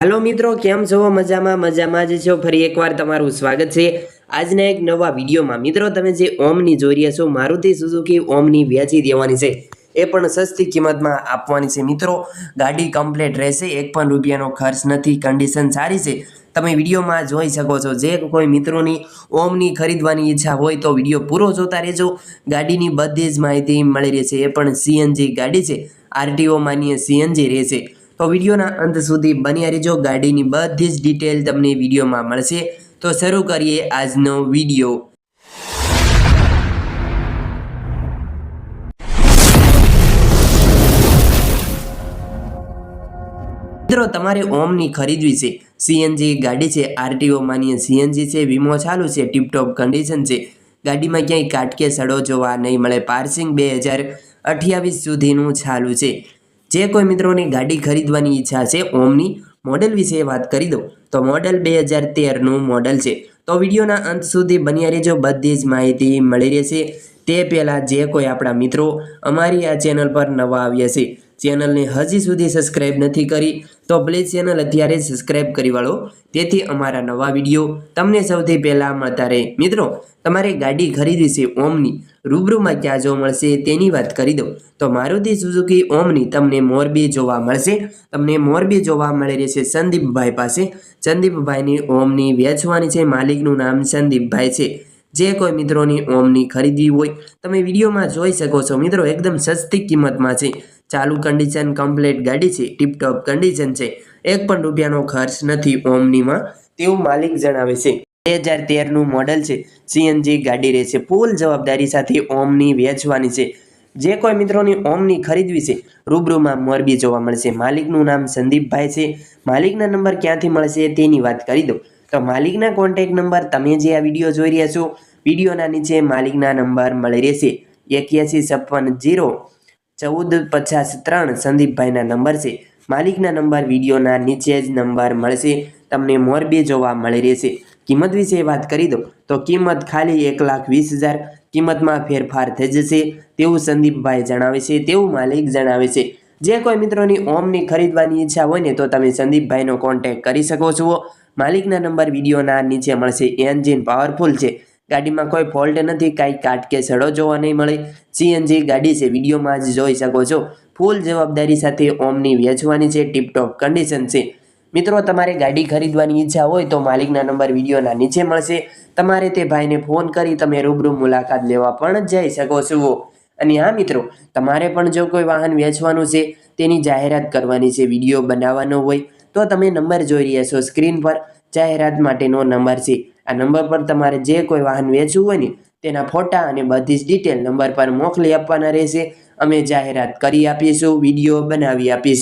હાલો મિત્રો, કેમ છો? મજામાં મજામાં જ છો? ફરી એકવાર તમારું સ્વાગત છે આજના એક નવા વિડીયોમાં. મિત્રો, તમે જે ઓમની જોઈ રહ્યા છો, મારુતિ સુઝુકી ઓમની વેચી દેવાની છે. એ પણ સસ્તી કિંમતમાં આપવાની છે. મિત્રો, ગાડી કમ્પ્લેટ રહેશે, એક પણ રૂપિયાનો ખર્ચ નથી કન્ડિશન સારી છે. તમે વિડીયોમાં જોઈ શકો છો, જે કોઈ મિત્રોની ઓમની ખરીદવાની ઈચ્છા હોય તો વીડિયો પૂરો જોતા રહેજો. ગાડીની બધી જ માહિતી મળી રહેશે. એ પણ સીએનજી ગાડી છે. આરટીઓ માન્ય સીએનજી રહેશે. તો વિડીયોના અંત સુધી બની રહેજો. ગાડીની બધી જ ડિટેલ તમને વિડીયોમાં મળશે. તો શરૂ કરીએ આજનો વીડિયો. મિત્રો, તમારે ઓમની ખરીદવી છે. સીએનજી ગાડી છે આરટીઓ માન્ય સીએનજી છે, વીમો ચાલુ છે ટીપટોપ કન્ડિશન છે. ગાડીમાં ક્યાંય કાટકે સડો જોવા નહીં મળે. પાર્સિંગ બે હજાર અઠ્યાવીસ સુધીનું ચાલુ છે. જે કોઈ મિત્રોની ગાડી ખરીદવાની ઈચ્છા છે, ઓમની મોડેલ વિશે વાત કરી દઉં. તો મોડેલ બે હજાર તેરનું મોડેલ છે. તો વિડીયોના અંત સુધી બન્યા રહેજો. બધી જ માહિતી મળી રહેશે. તે પહેલાં જે કોઈ આપણા મિત્રો અમારી આ ચેનલ પર નવા આવ્યા છે, ચેનલને હજી સુધી સબસ્ક્રાઈબ નથી કરી તો પ્લીઝ ચેનલ અત્યારે સબસ્ક્રાઈબ કરી વાળો. તેથી અમારા નવા વીડિયો તમને સૌથી પહેલાં મળતા રહે. મિત્રો, તમારે ગાડી ખરીદી છે ઓમની. રૂબરૂમાં ક્યાં જોવા મળશે તેની વાત કરી દઉં. તો મારુતિ સુઝુકી ઓમની તમને મોરબી જોવા મળશે. તમને મોરબી જોવા મળી રહેશે સંદીપભાઈ પાસે. સંદીપભાઈની ઓમની વેચવાની છે. માલિકનું નામ સંદીપભાઈ છે. જે કોઈ મિત્રોની ઓમની ખરીદવી હોય, તમે વિડીયોમાં જોઈ શકો છો. મિત્રો, એકદમ સસ્તી કિંમતમાં છે. ચાલુ કન્ડિશન કમ્પ્લેટ ગાડી છે ટીપટોપ કન્ડિશન છે, એક પણ રૂપિયાનો ખર્ચ નથી ઓમનીમાં, તેવું માલિક જણાવે છે. બે હજાર તેરનું મોડલ છે સીએનજી ગાડી રહેશે. ફૂલ જવાબદારી સાથે ઓમની વેચવાની છે. જે કોઈ મિત્રોની ઓમની ખરીદવી છે, રૂબરૂમાં મોરબી જોવા મળશે. માલિકનું નામ સંદીપભાઈ છે. માલિકના નંબર ક્યાંથી મળશે તેની વાત કરી દો તો માલિકના કોન્ટેક નંબર તમે જે આ વીડિયો જોઈ રહ્યા છો, વિડીયોના નીચે માલિકના નંબર મળી રહેશે. એક્યાસી છપ્પન જીરો ચૌદ પચાસ ત્રણ સંદીપભાઈના નંબર છે. માલિકના નંબર વિડીયોના નીચે જ નંબર મળશે. તમને મોરબી જોવા મળી રહેશે. કિંમત વિશે વાત કરી દો તો કિંમત ખાલી એક લાખ વીસ હજાર કિંમતમાં ફેરફાર થઈ જશે. તેવું સંદીપભાઈ જણાવે છે. તેવું માલિક જણાવે છે. જે કોઈ મિત્રોની ઓમની ખરીદવાની ઈચ્છા હોય ને તો તમે સંદીપભાઈનો કોન્ટેક કરી શકો છો. માલિકના નંબર વિડીયોના નીચે મળશે. એન્જિન પાવરફુલ છે. ગાડીમાં કોઈ ફોલ્ટ નથી, કાંઈ કાટ કે સડો જોવા નહીં મળે. સીએનજી ગાડી છે, વિડીયોમાં જ જોઈ શકો છો. ફૂલ જવાબદારી સાથે ઓમની વેચવાની છે ટીપટોપ કન્ડિશન છે. મિત્રો, તમારે ગાડી ખરીદવાની ઈચ્છા હોય તો માલિકના નંબર વિડીયોના નીચે મળશે. તમારે તે ભાઈને ફોન કરી તમે રૂબરૂ મુલાકાત લેવા પણ જઈ શકો છો. અને હા, મિત્રો, તમારે પણ જો કોઈ વાહન વેચવાનું છે, તેની જાહેરાત કરવાની છે, વીડિયો બનાવવાનો હોય, તો તમે નંબર જોઈ રહ્યા છો સ્ક્રીન પર. જાહેરાત માટેનો નંબર છે આ નંબર પર તમારે જે કોઈ વાહન વેચવું હોય ને, તેના ફોટા અને બધી જ ડિટેલ નંબર પર મોકલી આપવાના રહેશે. અમે જાહેરાત કરી આપીશું વીડિયો બનાવી આપીશું.